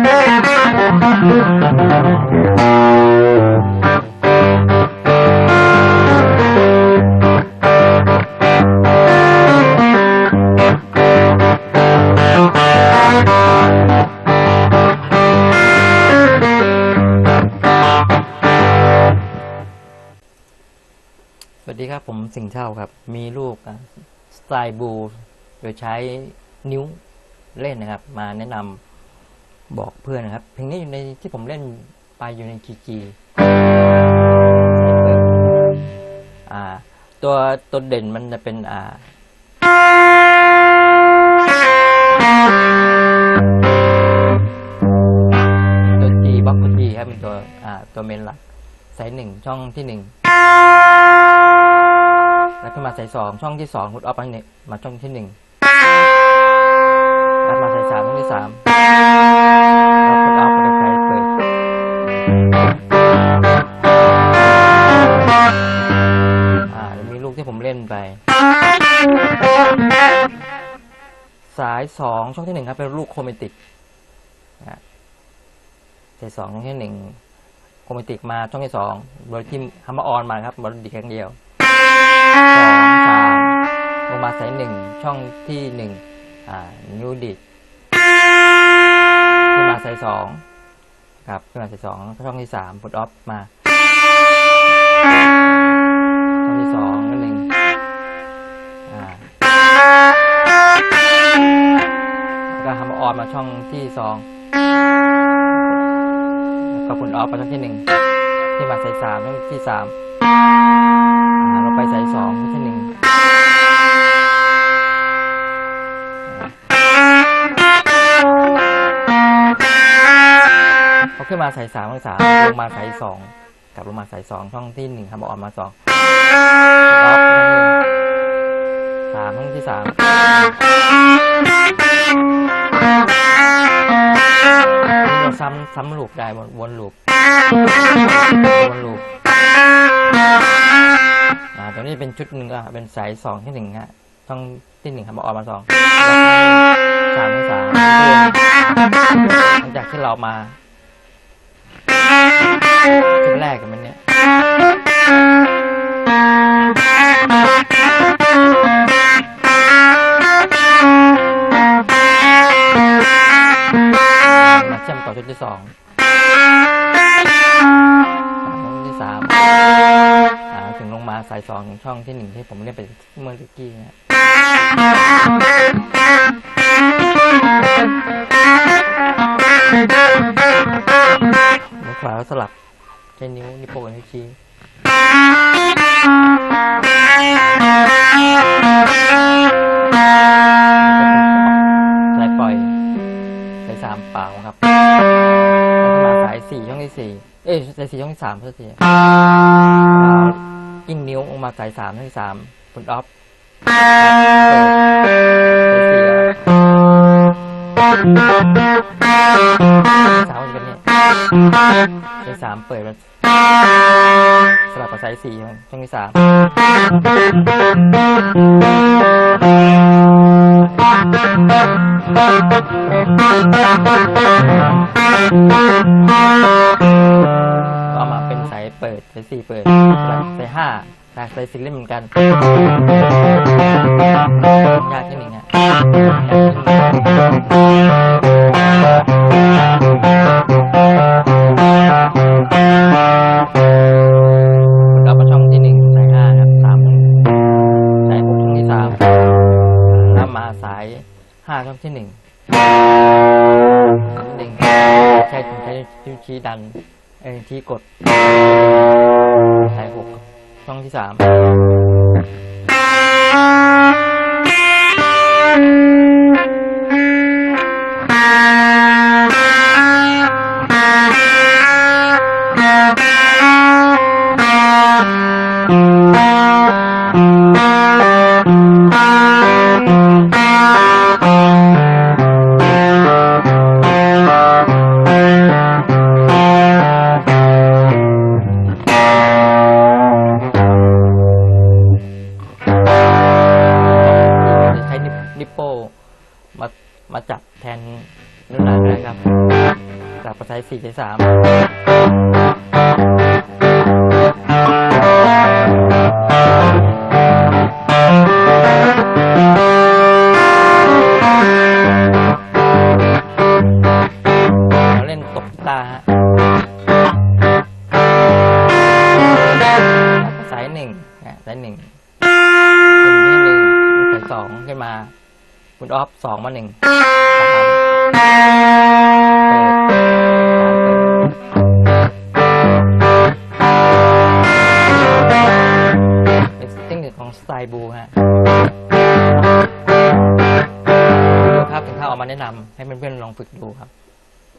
สวัสดีครับ ผมสิงเช่าครับ มีลูกสไตล์บู โดยใช้นิ้วเล่นนะครับ มาแนะนำ บอกเพื่อนนะครับ เพลงนี้อยู่ในที่ผมเล่นไปอยู่ในจีจีตัวตัวเด่นมันจะเป็นอ่าตัวจีบ็อกตัวจีครับเป็นตัวอ่าตัวเมนหลักสายหนึ่งช่องที่หนึ่งแล้วขึ้นมาสายสองช่องที่สองพุทออฟมาเนี่ยมาช่องที่หนึ่งแล้วมาสายสามช่องที่สาม อ่ามีลูกที่ผมเล่นไป สายสองช่องที่หนึ่งครับ เป็นลูกโครเมติกนะฮะสายสองช่องที่หนึ่งโครเมติกมาช่องที่สองโดยที่ฮัมมาออนมาครับบอลดีแค่ครั้งเดียวสองสามลงมาสายหนึ่งช่องที่หนึ่งอ่านิวดิดขึ้นมาสายสอง ครับขึ้นมาสายสองช่องที่สามพุทออฟมาช่องที่สองก็หนึ่งอ่าแล้วก็ทำออนมาช่องที่สองแล้วก็พุทออฟมาช่องที่หนึ่งที่มาสายสามช่องที่สามอ่าเราไปสายสองไม่ใช่หนึ่ง ขาขึ้นมาสายสามสายสามลงมาสายสองกลับลงมาสายสองช่องที่หนึ่งทำออกมาสองรอบสามช่องที่สามเราซ้ำซ้ำลูปได้วนวนลูปวนลูปอ่าตัวนี้เป็นชุดหนึ่งก็เป็นสายสองที่หนึ่งฮะช่องที่หนึ่งครับมาออกมาสองสามที่สามหลังจากที่เรามา ชุดแรกกันมันเนี่ยมาเชื่อมต่อชุดที่สองช่องที่สามถึงลงมาสายสองช่องที่หนึ่งที่ผมเล่นไปเมื่อกี้เนี่ยมือขวาสลับ ช้นิ้วนิ้วโป้งกับนิ้วชี้สายปล่อยสายสามเปล่าครับแล้วมาสายสี่ช่องที่สี่เอ้ยสายสี่ช่องที่สามเพื่อทียิ่งนิ้วออกมาสายสามที่สามผลออฟสายสี่สามจะเป็นเนี่ย สายสามเปิดมันสลับกับสายสี่ช่องที่สามก็เอามาเป็นสายเปิดสายสี่เปิดสายห้าสายสายสี่เล่นเหมือนกันยากที่หนึ่งฮะ ห้าช่องที่หนึ่งหนึ่งใช้ใช้นิ้วชี้ดันเอ้ชี้กดสายหกช่องที่สาม สี่ใช้สามเราเล่นตกตาร์ฮะสายหนึ่งนะสายหนึ่งหนึ่งที่หนึ่งสายสองขึ้นมา คุณออฟสองมาหนึ่งสาม ของสไลบูฮะดูครับถึงถ้าวอกมาแนะนำให้เพื่อนๆลองฝึกดูครับ